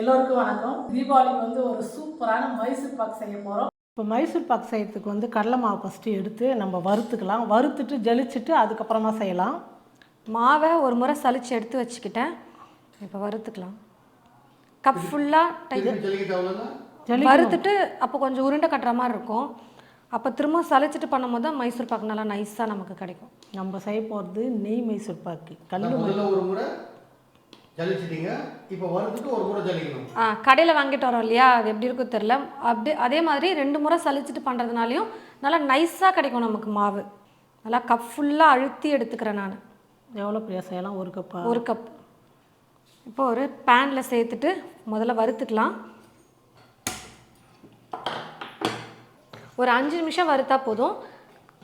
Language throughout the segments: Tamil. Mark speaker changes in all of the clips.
Speaker 1: எல்லோருக்கும் வணக்கம். தீபாவளிக்கு வந்து ஒரு சூப்பரான மைசூர் பாக் செய்ய போகிறோம் இப்போ மைசூர் பாக் செய்யறதுக்கு வந்து கடலை மாவு ஃபஸ்ட்டு எடுத்து நம்ம வறுத்துக்கலாம். வறுத்துட்டு ஜலிச்சுட்டு அதுக்கப்புறமா செய்யலாம்.
Speaker 2: மாவை ஒரு முறை சலிச்சு எடுத்து வச்சுக்கிட்டேன். இப்போ வறுத்துக்கலாம். கப் ஃபுல்லாக டைட் வறுத்துட்டு அப்போ கொஞ்சம் உருண்டை கட்டுற மாதிரி இருக்கும். அப்போ திரும்ப சலிச்சிட்டு பண்ணும்போது தான் மைசூர் பாக்கு நல்லா நைஸாக நமக்கு கிடைக்கும்.
Speaker 1: நம்ம செய்ய போகிறது நெய் மைசூர் பாக்கு. கல்
Speaker 3: நான் முதல்ல ஒரு முறை ஜலிச்சிட்டீங்க. இப்போ வறுத்துட்டு ஒரு முறை ஜலிக்கணும்.
Speaker 2: ஆ கடையில் வாங்கிட்டு வரோம் இல்லையா? அது எப்படி இருக்கும் தெரில அப்படி அதே மாதிரி ரெண்டு முறை சலிச்சிட்டு பண்ணுறதுனாலையும் நல்லா நைஸாக கிடைக்கும் நமக்கு மாவு. நல்லா கப் ஃபுல்லாக அழுத்தி எடுத்துக்கிறேன் நான்.
Speaker 1: எவ்வளோ பிரியா செய்யலாம் ஒரு கப்பா
Speaker 2: ஒரு கப் இப்போ ஒரு பேனில் சேர்த்துட்டு முதல்ல வறுத்துக்கலாம். ஒரு அஞ்சு நிமிஷம் வறுத்தா போதும்.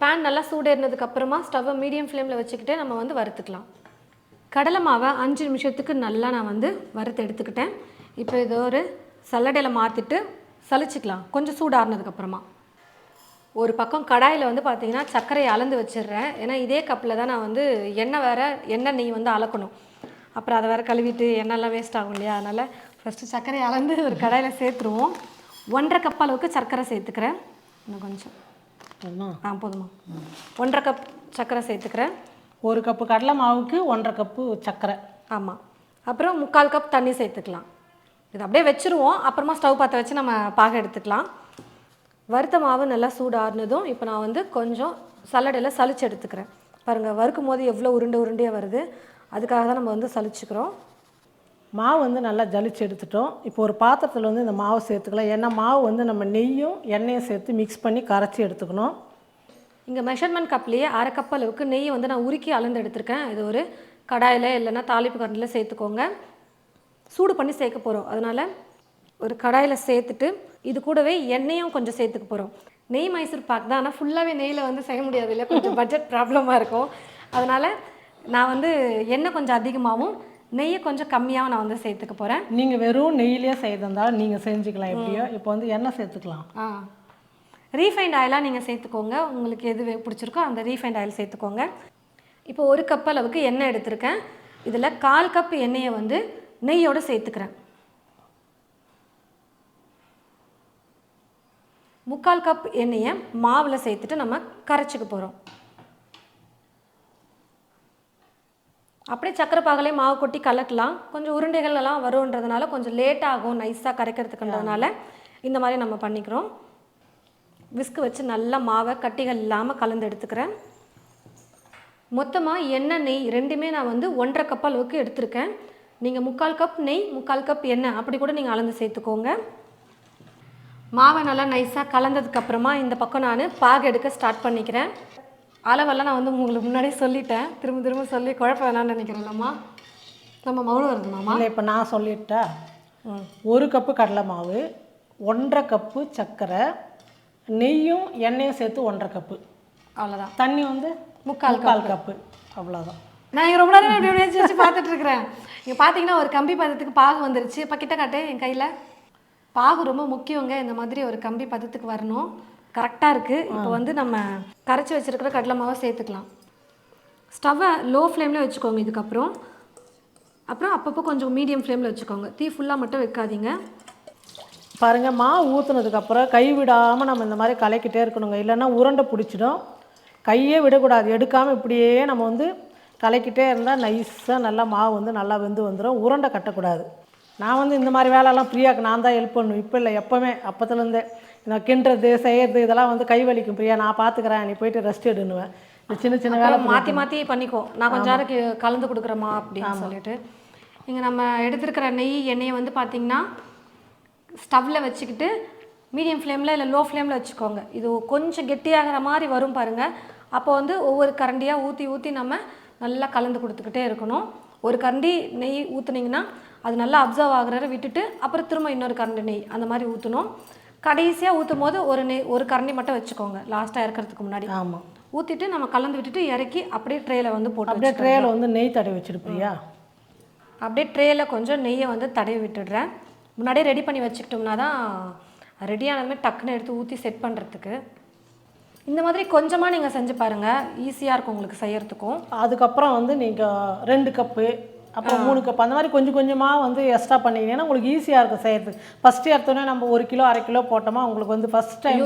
Speaker 2: பேன் நல்லா சூடேறினதுக்கு அப்புறமா ஸ்டவ்வை மீடியம் ஃப்ளேமில் வச்சுக்கிட்டே நம்ம வந்து வறுத்துக்கலாம். கடலை மாவை அஞ்சு நிமிஷத்துக்கு நல்லா நான் வந்து வறுத்து எடுத்துக்கிட்டேன். இப்போ இது ஒரு சல்லடையில் மாற்றிட்டு சலிச்சுக்கலாம். கொஞ்சம் சூடாறினதுக்கப்புறமா ஒரு பக்கம் கடாயில் வந்து பார்த்தீங்கன்னா சர்க்கரையை அளந்து வச்சிடுறேன். ஏன்னா இதே கப்பில் தான் நான் வந்து எண்ணெய் வேற எண்ணெய் நெய் வந்து அளக்கணும். அப்புறம் அதை வேற கழுவிட்டு எண்ணெய்லாம் வேஸ்ட் ஆகும் இல்லையா? அதனால் ஃபஸ்ட்டு சர்க்கரையை அளந்து ஒரு கடாயில் சேர்த்துருவோம். ஒன்றரை கப் அளவுக்கு சர்க்கரை சேர்த்துக்கிறேன். இன்னும் கொஞ்சம்? ஆ போதுமா. ஒன்றரை கப் சர்க்கரை சேர்த்துக்கிறேன்.
Speaker 1: ஒரு கப்பு கடலை மாவுக்கு ஒன்றரை கப்பு சர்க்கரை.
Speaker 2: ஆமாம் அப்புறம் முக்கால் கப் தண்ணி சேர்த்துக்கலாம். இது அப்படியே வச்சுருவோம். அப்புறமா ஸ்டவ் பற்ற வச்சு நம்ம பாக எடுத்துக்கலாம். வறுத்த மாவு நல்லா சூடாறுனதும் இப்போ நான் வந்து கொஞ்சம் சல்லடையில் சலிச்சு எடுத்துக்கிறேன். பாருங்கள் வறுக்கும் போது எவ்வளோ உருண்டை உருண்டையாக வருது. அதுக்காக தான் நம்ம வந்து சலிச்சுக்கிறோம்
Speaker 1: மாவு வந்து நல்லா ஜலிச்சு எடுத்துட்டோம். இப்போ ஒரு பாத்திரத்தில் வந்து இந்த மாவு சேர்த்துக்கலாம். ஏன்னா மாவு வந்து நம்ம நெய்யும் எண்ணெயும் சேர்த்து மிக்ஸ் பண்ணி கரைச்சி எடுத்துக்கணும்.
Speaker 2: இங்கே மெஷர்மெண்ட் கப்லேயே அரை கப் அளவுக்கு நெய் வந்து நான் உருக்கி அளந்து எடுத்திருக்கேன் இது ஒரு கடாயில் இல்லைன்னா தாளிப்பு கரண்டில் சேர்த்துக்கோங்க. சூடு பண்ணி சேர்க்க போகிறோம் அதனால் ஒரு கடாயில் சேர்த்துட்டு இது கூடவே எண்ணெயும் கொஞ்சம் சேர்த்துக்க போகிறோம் நெய் மைசூர் பாக் தான். ஆனால் ஃபுல்லாகவே நெய்யில் வந்து செய்ய முடியாது இல்லை. கொஞ்சம் பட்ஜெட் ப்ராப்ளமாக இருக்கும். அதனால் நான் வந்து எண்ணெய் கொஞ்சம் அதிகமாகவும் நெய்யை கொஞ்சம் கம்மியாகவும் நான் வந்து சேர்த்துக்க போகிறேன்
Speaker 1: நீங்கள் வெறும் நெய்யிலே செய்திருந்தாலும் நீங்கள் செஞ்சுக்கலாம் எப்படியோ. இப்போ வந்து எண்ணெய் சேர்த்துக்கலாம்.
Speaker 2: ஆ. ரீஃபைண்ட் ஆயிலாக நீங்கள் சேர்த்துக்கோங்க. உங்களுக்கு எது பிடிச்சிருக்கோ அந்த ரீஃபைண்ட் ஆயில் சேர்த்துக்கோங்க. இப்போ ஒரு கப் அளவுக்கு எண்ணெய் எடுத்திருக்கேன். இதில் கால் கப் எண்ணெயை வந்து நெய்யோடு சேர்த்துக்கிறேன். முக்கால் கப் எண்ணெயை மாவில் சேர்த்துட்டு நம்ம கரைச்சிக்க போகிறோம் அப்படியே சக்கரை பாகலே மாவு கொட்டி கலக்கலாம். கொஞ்சம் உருண்டைகள் எல்லாம் வரும்ன்றதுனால கொஞ்சம் லேட் ஆகும். நைஸாக கரைக்கிறதுக்குன்றதுனால இந்த மாதிரி நம்ம பண்ணிக்கிறோம். விஸ்கு வச்சு நல்லா மாவை கட்டிகள் இல்லாமல் கலந்து எடுத்துக்கிறேன். மொத்தமாக எண்ணெய் நெய் ரெண்டுமே நான் வந்து ஒன்றரை கப் அளவுக்கு எடுத்திருக்கேன். நீங்கள் முக்கால் கப் நெய் முக்கால் கப் எண்ணெய் அப்படி கூட நீங்கள் அளந்து சேர்த்துக்கோங்க. மாவை நல்லா நைஸாக கலந்ததுக்கப்புறமா இந்த பக்கம் நான் பாகு எடுக்க ஸ்டார்ட் பண்ணிக்கிறேன். அளவெல்லாம் நான் வந்து உங்களுக்கு முன்னாடியே சொல்லிட்டேன். திரும்ப திரும்ப சொல்லி குழப்ப வேணாம்னு நினைக்கிறேன்லம்மா. நம்ம மௌனம் வருதுமாம்மா
Speaker 1: இல்லை இப்போ நான் சொல்லிட்டா? ஒரு கப்பு கடலை மாவு ஒன்றரை கப்பு சர்க்கரை நெய்யும் எண்ணெயும் சேர்த்து ஒன்றரை கப்பு
Speaker 2: அவ்வளோதான்
Speaker 1: தண்ணி வந்து
Speaker 2: முக்கால்
Speaker 1: முக்கால் கப்பு அவ்வளோதான்
Speaker 2: நான் இங்க ரொம்ப நேரம் இப்படி வச்சு வச்சு பார்த்துட்டு இருக்கிறேன். இங்கே பார்த்தீங்கன்னா ஒரு கம்பி பதத்துக்கு பாகு வந்துருச்சு. இப்போ கிட்ட காட்டு என் கையில். பாகு ரொம்ப முக்கியங்க. இந்த மாதிரி ஒரு கம்பி பதத்துக்கு வரணும். கரெக்டாக இருக்குது இப்போ வந்து நம்ம கரைச்சி வச்சிருக்கிற கடலை மாவை சேர்த்துக்கலாம். ஸ்டவ்வை லோ ஃப்ளேமில் வச்சுக்கோங்க இதுக்கப்புறம். அப்புறம் அப்பப்போ கொஞ்சம் மீடியம் ஃப்ளேமில் வச்சுக்கோங்க. தீ ஃபுல்லாக மட்டும் வைக்காதீங்க.
Speaker 1: பாருங்கள் மாவு ஊற்றுனதுக்கப்புறம் கை விடாமல் நம்ம இந்த மாதிரி கலக்கிட்டே இருக்கணுங்க. இல்லைன்னா உருண்டை பிடிச்சிடும். கையே விடக்கூடாது. எடுக்காமல் இப்படியே நம்ம வந்து கலக்கிட்டே இருந்தால் நைஸாக நல்லா மாவு வந்து நல்லா வெந்து வந்துடும் உருண்டை கட்டக்கூடாது. நான் வந்து இந்த மாதிரி வேலைலாம் ஃப்ரீயாக்கு நான் தான் ஹெல்ப் பண்ணுவேன். இப்போ இல்லை எப்போவுமே அப்போத்துலேருந்தே நான் கிண்டுறது செய்யறது இதெல்லாம் வந்து கை வலிக்கும் பிரியா. நான் பார்த்துக்கிறேன் நீ போயிட்டு ரெஸ்ட் எடுன்னுவேன். இந்த சின்ன சின்ன வேலை
Speaker 2: மாற்றி மாற்றி பண்ணிக்கோ. நான் கொஞ்ச நேரம் கலந்து கொடுக்குறேம்மா அப்படின்னு சொல்லிட்டு. இங்கே நம்ம எடுத்துருக்கிற நெய் எண்ணெயை வந்து பார்த்தீங்கன்னா ஸ்டவ்வில் வச்சுக்கிட்டு மீடியம் ஃப்ளேமில் இல்லை லோ ஃப்ளேமில் வச்சுக்கோங்க. இது கொஞ்சம் கெட்டியாகிற மாதிரி வரும் பாருங்கள் அப்போ வந்து ஒவ்வொரு கரண்டியாக ஊற்றி ஊற்றி நம்ம நல்லா கலந்து கொடுத்துக்கிட்டே இருக்கணும். ஒரு கரண்டி நெய் ஊற்றுனீங்கன்னா அது நல்லா அப்சர்வ் ஆகுற விட்டுட்டு அப்புறம் திரும்ப இன்னொரு கரண்டி நெய் அந்த மாதிரி ஊற்றணும் கடைசியாக ஊற்றும் போது ஒரு நெய் ஒரு கரண்டி மட்டும் வச்சுக்கோங்க. லாஸ்ட்டாக இறக்கிறதுக்கு முன்னாடி.
Speaker 1: ஆமாம்
Speaker 2: ஊற்றிட்டு நம்ம கலந்து விட்டுட்டு இறக்கி அப்படியே ட்ரேயில் வந்து போட்டு
Speaker 1: அப்படியே ட்ரேயில் வந்து நெய் தடவி வச்சிடு பிரியா
Speaker 2: அப்படியே ட்ரேயில் கொஞ்சம் நெய்யை வந்து தடவி விட்டுடுறேன். முன்னாடியே ரெடி பண்ணி வச்சுக்கிட்டோம்னா தான் ரெடி ஆனதுமே டக்குன்னு எடுத்து ஊற்றி செட் பண்ணுறதுக்கு இந்த மாதிரி கொஞ்சமாக நீங்கள் செஞ்சு பாருங்கள் ஈஸியாக இருக்கும் உங்களுக்கு செய்யறதுக்கும்.
Speaker 1: அதுக்கப்புறம் வந்து நீங்கள் ரெண்டு கப்பு அப்புறம் மூணு கப் அந்த மாதிரி கொஞ்சம் கொஞ்சமாக வந்து எக்ஸ்ட்ரா பண்ணிக்கிட்டீங்கன்னா உங்களுக்கு ஈஸியாக இருக்கும் செய்யறதுக்கு. ஃபஸ்ட்டு எடுத்தோடனே நம்ம ஒரு கிலோ அரை கிலோ போட்டோமா உங்களுக்கு வந்து ஃபஸ்ட் டைம்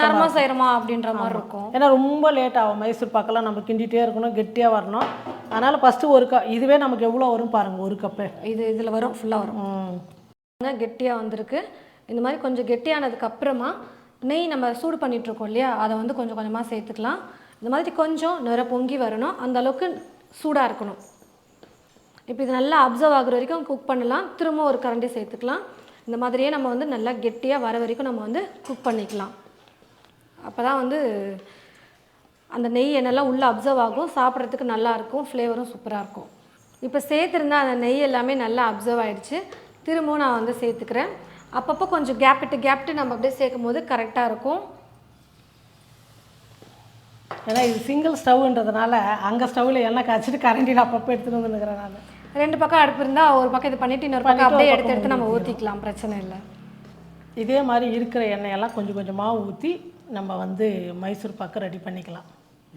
Speaker 2: நேரமாக செய்கிறோமா அப்படின்ற மாதிரி இருக்கும்.
Speaker 1: ஏன்னா ரொம்ப லேட் ஆகும். மைசூர் பாக்கெல்லாம் நம்ம கிண்டிகிட்டே இருக்கணும் கெட்டியாக வரணும். அதனால் ஃபஸ்ட்டு ஒரு கப் இதுவே நமக்கு எவ்வளோ வரும் பாருங்கள் ஒரு கப்பு
Speaker 2: இது இதில் வரும் ஃபுல்லாக வரும். கெட்டியாக வந்திருக்கு. இந்த மாதிரி கொஞ்சம் கெட்டியானதுக்கு அப்புறமா நெய் நம்ம சூடு பண்ணிகிட்ருக்கோம் இல்லையா? அதை வந்து கொஞ்சம் கொஞ்சமாக சேர்த்துக்கலாம். இந்த மாதிரி கொஞ்சம் நிற பொங்கி வரணும். அந்த அளவுக்கு சூடாக இருக்கணும். இப்போ இது நல்லா அப்சர்வ் ஆகுற வரைக்கும் குக் பண்ணலாம். திரும்ப ஒரு கரண்டி சேர்த்துக்கலாம். இந்த மாதிரியே நம்ம வந்து நல்லா கெட்டியாக வர வரைக்கும் நம்ம வந்து குக் பண்ணிக்கலாம். அப்போ தான் வந்து அந்த நெய் எண்ணெய்லாம் உள்ளே அப்சர்வ் ஆகும். சாப்பிட்றதுக்கு நல்லாயிருக்கும் ஃப்ளேவரும் சூப்பராக இருக்கும். இப்போ சேர்த்துருந்தா அந்த நெய் எல்லாமே நல்லா அப்சர்வ் ஆகிடுச்சு திரும்பவும் நான் வந்து சேர்த்துக்கிறேன். அப்பப்போ கொஞ்சம் கேப் விட்டு கேப் விட்டு நம்ம அப்படியே சேர்க்கும் போது கரெக்டாக இருக்கும்.
Speaker 1: ஏன்னா இது சிங்கிள் ஸ்டவ்ன்றதுனால அங்கே ஸ்டவ்வில் எண்ணெய் காய்ச்சிட்டு கரண்டியில் அப்பப்போ எடுத்துகிட்டு வந்துருக்கிறேன் நான்.
Speaker 2: ரெண்டு பக்கம் அடுப்பு இருந்தால் ஒரு பக்கம் இது பண்ணிட்டு இன்னொரு பக்கம் அப்படியே எடுத்து எடுத்து நம்ம ஊற்றிக்கலாம் பிரச்சனை இல்லை.
Speaker 1: இதே மாதிரி இருக்கிற எண்ணெயெல்லாம் கொஞ்சம் கொஞ்சமாக ஊற்றி நம்ம வந்து மைசூர் பாக்கு ரெடி பண்ணிக்கலாம்.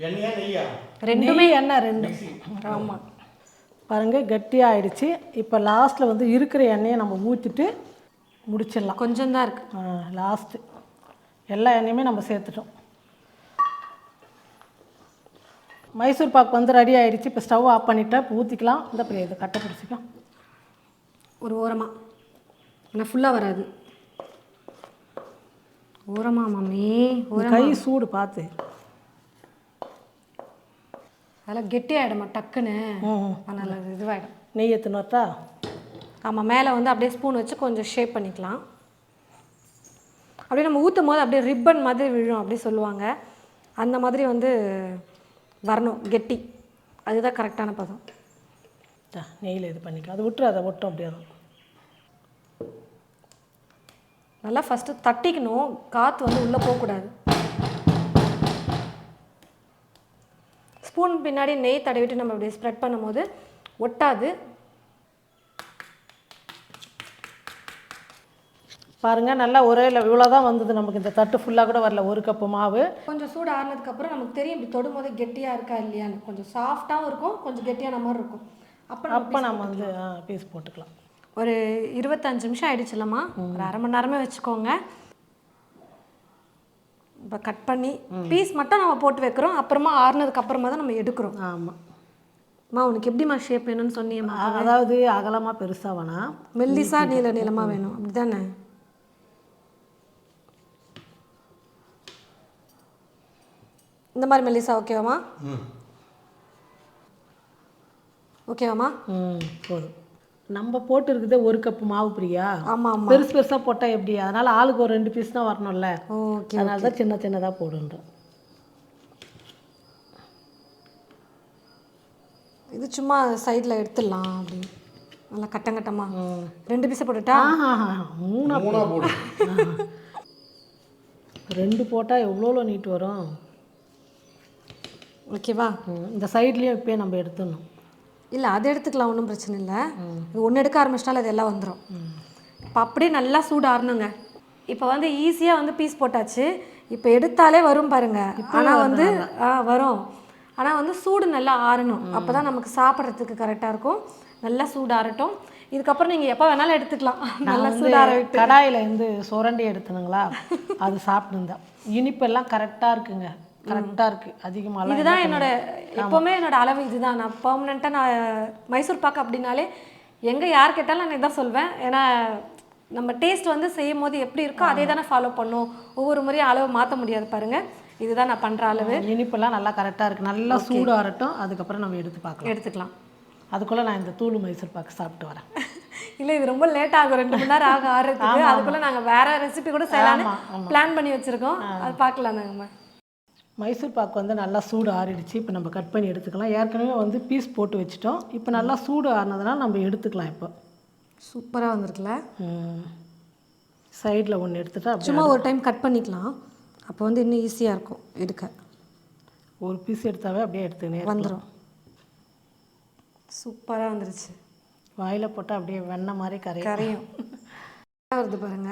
Speaker 3: எண்ணெயா நெய்யா?
Speaker 2: ரெண்டுமே
Speaker 1: எண்ணெய் ரெண்டு.
Speaker 2: ஆமாம்
Speaker 1: பாருங்கள் கெட்டியாகிடுச்சு இப்போ லாஸ்ட்டில் வந்து இருக்கிற எண்ணெயை நம்ம ஊற்றிட்டு முடிச்சிடலாம்.
Speaker 2: கொஞ்சம் தான் இருக்குது
Speaker 1: லாஸ்ட்டு எல்லா எண்ணெயுமே நம்ம சேர்த்துட்டோம். மைசூர் பாக்கு வந்து ரெடி ஆயிடுச்சு. இப்போ ஸ்டவ் ஆஃப் பண்ணிட்டா இப்போ ஊற்றிக்கலாம் இந்த பெரிய இது கட்டை பிடிச்சிக்கலாம்.
Speaker 2: ஒரு ஓரமாக ஆனால் ஃபுல்லாக வராது. ஓரமா மம்மி
Speaker 1: கை சூடு பார்த்து.
Speaker 2: அதெல்லாம் கெட்டியாயிடுமா டக்குன்னு. அது இதுவாகிடும்
Speaker 1: நெய் வரட்டா?
Speaker 2: ஆமாம் மேலே வந்து அப்படியே ஸ்பூன் வச்சு கொஞ்சம் ஷேப் பண்ணிக்கலாம். அப்படியே நம்ம ஊற்றும் போது அப்படியே ரிப்பன் மாதிரி விழும் அப்படி சொல்லுவாங்க. அந்த மாதிரி வந்து வரணும் கெட்டி. அதுதான் கரெக்டான பதம்.
Speaker 1: நெய்யில் இது பண்ணிக்கலாம். அது விட்டுரு அதை ஒட்டும் அப்படியே.
Speaker 2: நல்லா ஃபஸ்ட்டு தட்டிக்கணும். காற்று வந்து உள்ளே போகக்கூடாது. ஸ்பூன் பின்னாடி நெய் தடவிட்டு நம்ம இப்படி ஸ்ப்ரெட் பண்ணும்போது ஒட்டாது.
Speaker 1: பாருங்க நல்லா ஒரே இவ்வளோ தான் வந்தது நமக்கு. இந்த தட்டு ஃபுல்லாக கூட வரல. ஒரு கப்பு மாவு.
Speaker 2: கொஞ்சம் சூடு ஆறுனதுக்கப்புறம் நமக்கு தெரியும் இப்படி தொடும்போது கெட்டியாக இருக்கா இல்லையான்னு. கொஞ்சம் சாஃப்டாகவும் இருக்கும் கொஞ்சம் கெட்டியான மாதிரி இருக்கும். அப்போ
Speaker 1: அப்போ நம்ம வந்து பீஸ் போட்டுக்கலாம்.
Speaker 2: ஒரு இருபத்தஞ்சு நிமிஷம் ஆயிடுச்சுலம்மா. ஒரு அரை மணி நேரமே வச்சுக்கோங்க. இப்போ கட் பண்ணி பீஸ் மட்டும் நம்ம போட்டு வைக்கிறோம். அப்புறமா ஆறுனதுக்கு அப்புறமா தான் நம்ம எடுக்கிறோம்.
Speaker 1: ஆமாம்
Speaker 2: அம்மா உனக்கு எப்படிம்மா ஷேப் வேணும்னு சொன்னியம்மா
Speaker 1: அதாவது அகலமாக பெருசாக வேணாம்
Speaker 2: மெல்லிசா நீல நீளமாக வேணும். அப்படிதானே? இந்த மாதிரி மெல்லிசா ஓகேவாம்மா ஓகேவாம்மா
Speaker 1: ம் போதும். நம்ம போட்டு இருக்குதே ஒரு கப்பு மாவு பிரியா?
Speaker 2: ஆமாம்
Speaker 1: பெருசு பெருசாக போட்டால் எப்படி? அதனால் ஆளுக்கு ஒரு ரெண்டு பீஸ் தான் வரணும்ல.
Speaker 2: ஓகே
Speaker 1: அதனால தான் சின்ன சின்னதாக போடுன்றோம்.
Speaker 2: இது சும்மா சைடில் எடுத்துடலாம் அப்படின்னு நல்லா கட்டங்கட்டமா ரெண்டு பீஸை போட்டுட்டா?
Speaker 1: ஆஹா மூணா
Speaker 3: மூணா போடு.
Speaker 1: ரெண்டு போட்டால் எவ்வளோ நீட் வரும்?
Speaker 2: ஓகேவா?
Speaker 1: இந்த சைட்லேயும் இப்போயே நம்ம எடுத்துடணும்.
Speaker 2: இல்லை அது எடுத்துக்கலாம் ஒன்றும் பிரச்சனை இல்லை. இது ஒன்று எடுக்க ஆரம்பிச்சிட்டாலும் அது எல்லாம் வந்துடும் இப்போ அப்படியே நல்லா சூடு ஆறணுங்க இப்போ வந்து ஈஸியாக வந்து பீஸ் போட்டாச்சு. இப்போ எடுத்தாலே வரும் பாருங்க. ஆனால் வந்து ஆ வரும். ஆனால் வந்து சூடு நல்லா ஆறணும். அப்போ தான் நமக்கு சாப்பிட்றதுக்கு கரெக்டாக இருக்கும். நல்லா சூடு ஆறட்டும். இதுக்கப்புறம் நீங்கள் எப்போ வேணாலும் எடுத்துக்கலாம். நல்லா சூடு ஆற விட்டு
Speaker 1: கடாயில் இருந்து சுரண்டி எடுத்துனுங்களா? அது சாப்பிட்டுருந்தேன். இனிப்பெல்லாம் கரெக்டாக இருக்குங்க. கரெக்டாக இருக்குது அதிகமாக
Speaker 2: இதுதான் என்னோட எப்போவுமே என்னோட அளவு இதுதான். நான் பர்மனெண்ட்டாக நான் மைசூர் பாக்கு அப்படின்னாலே எங்கே யார் கேட்டாலும் நான் இதான் சொல்வேன். ஏன்னா நம்ம டேஸ்ட் வந்து செய்யும் போது எப்படி இருக்கோ அதே தானே ஃபாலோ பண்ணும். ஒவ்வொரு முறையும் அளவு மாற்ற முடியாது பாருங்க. இதுதான் நான் பண்ணுற அளவு.
Speaker 1: இனிப்பெல்லாம் நல்லா கரெக்டாக இருக்குது நல்லா சூடு ஆறட்டும் அதுக்கப்புறம் நம்ம எடுத்து பார்க்கலாம்.
Speaker 2: எடுத்துக்கலாம்.
Speaker 1: அதுக்குள்ளே நான் இந்த தூள் மைசூர் பாக்கு சாப்பிட்டு வரேன்.
Speaker 2: இல்லை இது ரொம்ப லேட் ஆகும். ரெண்டு மணி நேரம் ஆகும் ஆறுறதுக்கு அதுக்குள்ளே நாங்கள் வேற ரெசிபி கூட செய்யலாம்னு பிளான் பண்ணி வச்சுருக்கோம். அது பார்க்கலாம் நாங்கள்
Speaker 1: மைசூர் பாக்கு வந்து நல்லா சூடு ஆறிடுச்சு. இப்போ நம்ம கட் பண்ணி எடுத்துக்கலாம். ஏற்கனவே வந்து பீஸ் போட்டு வச்சுட்டோம். இப்போ நல்லா சூடு ஆறினதுனால நம்ம எடுத்துக்கலாம் இப்போ.
Speaker 2: சூப்பராக வந்திருக்குல்ல?
Speaker 1: சைடில் ஒன்று எடுத்துட்டா
Speaker 2: சும்மா ஒரு டைம் கட் பண்ணிக்கலாம். அப்போ வந்து இன்னும் ஈஸியாக இருக்கும் எடுக்க.
Speaker 1: ஒரு பீஸ் எடுத்தாவே அப்படியே எடுத்துனே
Speaker 2: வந்துடும் சூப்பராக வந்துருச்சு.
Speaker 1: வாயில் போட்டால் அப்படியே வெண்ணெய் மாதிரி கரையும்.
Speaker 2: கரையும். வருது பாருங்க.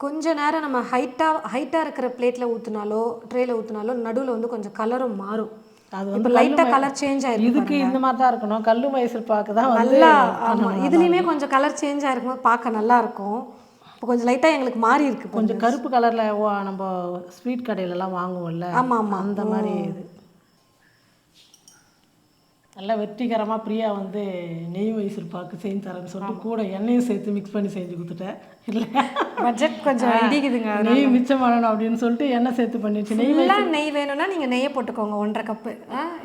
Speaker 2: கொஞ்ச நேரம் நம்ம ஹைட்டாக ஹைட்டாக இருக்கிற பிளேட்டில் ஊற்றினாலோ ட்ரேயில் ஊற்றினாலோ நடுவில் வந்து கொஞ்சம் கலரும் மாறும்.
Speaker 1: அது
Speaker 2: இப்போ
Speaker 1: வந்து
Speaker 2: லைட்டாக கலர் சேஞ்ச் ஆயிருக்கு
Speaker 1: இதுக்கு இந்த மாதிரி தான் இருக்கணும். கல்லு மைசூர் பாக்கு தான்
Speaker 2: நல்லா ஆமாம் இதுலேயுமே கொஞ்சம் கலர் சேஞ்ச் ஆயிருக்கும்போது பார்க்க நல்லா இருக்கும். இப்போ கொஞ்சம் லைட்டாக எங்களுக்கு மாறி இருக்கு.
Speaker 1: கொஞ்சம் கருப்பு கலரில் நம்ம ஸ்வீட் கடையிலலாம் வாங்குவோம்ல.
Speaker 2: ஆமா ஆமா.
Speaker 1: அந்த மாதிரி இது. நல்லா வெற்றிகரமாக பிரியா வந்து நெய் மைசூர் பாக்கு செஞ்சு தரேன்னு சொல்லிட்டு கூட எண்ணெயும் சேர்த்து மிக்ஸ் பண்ணி செஞ்சு கொடுத்துட்டேன். இல்லை.
Speaker 2: பட்ஜெட் கொஞ்சம் இடிக்குதுங்க
Speaker 1: நெய் மிச்சம் பண்ணணும் அப்படின்னு சொல்லிட்டு எண்ணெய் சேர்த்து பண்ணி வச்சு நெய்
Speaker 2: நெய் வேணும்னா நீங்கள் நெய்யை போட்டுக்கோங்க ஒன்றரை கப்பு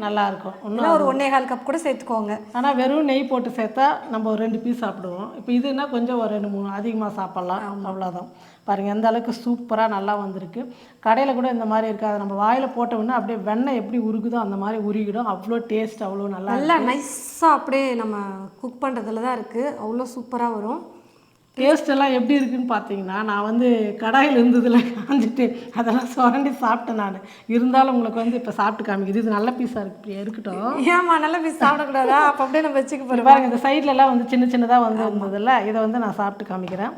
Speaker 1: நல்லா இருக்கும். இன்னும்
Speaker 2: ஒரு ஒன்றே கால் கப் கூட சேர்த்துக்கோங்க.
Speaker 1: ஆனால் வெறும் நெய் போட்டு சேர்த்தா நம்ம ஒரு ரெண்டு பீஸ் சாப்பிடுவோம். இப்போ இதுனா கொஞ்சம் ஒரு ரெண்டு மூணு அதிகமாக சாப்பிட்லாம். அவ்வளோதான் பாருங்கள் எந்த அளவுக்கு சூப்பராக நல்லா வந்திருக்கு. கடையில் கூட இந்த மாதிரி இருக்காது. நம்ம வாயில் போட்ட உடனே அப்படியே வெண்ணெய் எப்படி உருகுதோ அந்த மாதிரி உருகிடும். அவ்வளோ டேஸ்ட் அவ்வளோ நல்லா
Speaker 2: நல்லா நைஸாக அப்படியே நம்ம குக் பண்ணுறதுல தான் இருக்குது அவ்வளோ சூப்பராக வரும்.
Speaker 1: டேஸ்ட் எல்லாம் எப்படி இருக்குன்னு பார்த்தீங்கன்னா நான் வந்து கடாயில் இருந்ததில் காஞ்சிட்டு அதெல்லாம் சுரண்டி சாப்பிட்டேன் நான். இருந்தாலும் உங்களுக்கு வந்து இப்போ சாப்பிட்டு காமிக்குது. இது நல்ல பீஸாக இருக்கு பிரியா, இருக்கட்டும்.
Speaker 2: ஏமா நல்ல பீஸ் சாப்பிடக்கூடாதா? அப்போ அப்படியே நம்ம வச்சுக்க போகிறோம்
Speaker 1: பாருங்க இந்த சைடுல எல்லாம் வந்து சின்ன சின்னதாக வந்து இருந்ததில்ல இதை வந்து நான் சாப்பிட்டு காமிக்கிறேன்.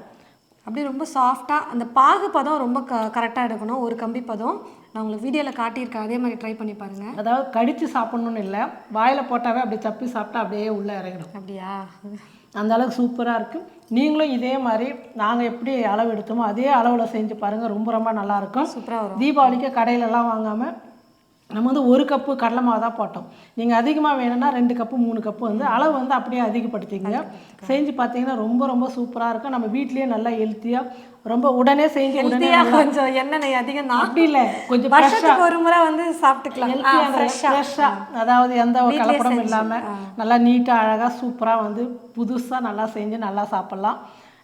Speaker 2: அப்படியே ரொம்ப சாஃப்டாக அந்த பாகு பதம் ரொம்ப க கரெக்டாக எடுக்கணும். ஒரு கம்பி பதம். நான் உங்களுக்கு வீடியோவில் காட்டியிருக்கேன். அதே மாதிரி ட்ரை பண்ணி பாருங்கள்
Speaker 1: அதாவது கடித்து சாப்பிட்ணுன்னு இல்லை வாயில் போட்டாவே அப்படியே சப்பி சாப்பிட்டா அப்படியே உள்ளே இறங்கிடும்.
Speaker 2: அப்படியா?
Speaker 1: அந்த அளவுக்கு சூப்பராக இருக்குது நீங்களும் இதே மாதிரி நாங்கள் எப்படி அளவு எடுத்தோமோ அதே அளவில் செஞ்சு பாருங்கள் ரொம்ப ரொம்ப நல்லாயிருக்கும்
Speaker 2: சூப்பராக வரும்.
Speaker 1: தீபாவளிக்கு கடையிலலாம் வாங்காமல் நம்ம வந்து ஒரு கப்பு கடலை மாவு தான் போட்டோம். நீங்கள் அதிகமாக வேணும்னா ரெண்டு கப்பு மூணு கப்பு வந்து அளவு வந்து அப்படியே அதிகப்படுத்திக்கங்க. செஞ்சு பார்த்தீங்கன்னா ரொம்ப ரொம்ப சூப்பராக இருக்கும். நம்ம வீட்லேயே நல்லா ஹெல்த்தியாக ரொம்ப உடனே செஞ்சு
Speaker 2: கொஞ்சம் எண்ணெய் அதிகம் தான்.
Speaker 1: அப்படி இல்லை. கொஞ்சம்
Speaker 2: வருஷத்துக்கு ஒரு முறை வந்து சாப்பிட்டுக்கலாம்.
Speaker 1: ஃப்ரெஷ்ஷாக அதாவது எந்த ஒரு கலப்படமும் இல்லாமல் நல்லா நீட்டாக அழகாக சூப்பராக வந்து புதுசாக நல்லா செஞ்சு நல்லா சாப்பிட்லாம்.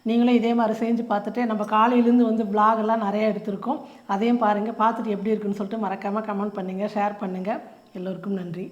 Speaker 1: நீங்களும் இதே மாதிரி செஞ்சு பார்த்துட்டு நம்ம காலையிலேருந்து வந்து vlog எல்லாம் எடுத்திருக்கோம். அதையும் பாருங்கள் பார்த்துட்டு எப்படி இருக்குன்னு சொல்லிட்டு மறக்காமல் கமெண்ட் பண்ணுங்கள் ஷேர் பண்ணுங்கள் எல்லோருக்கும் நன்றி.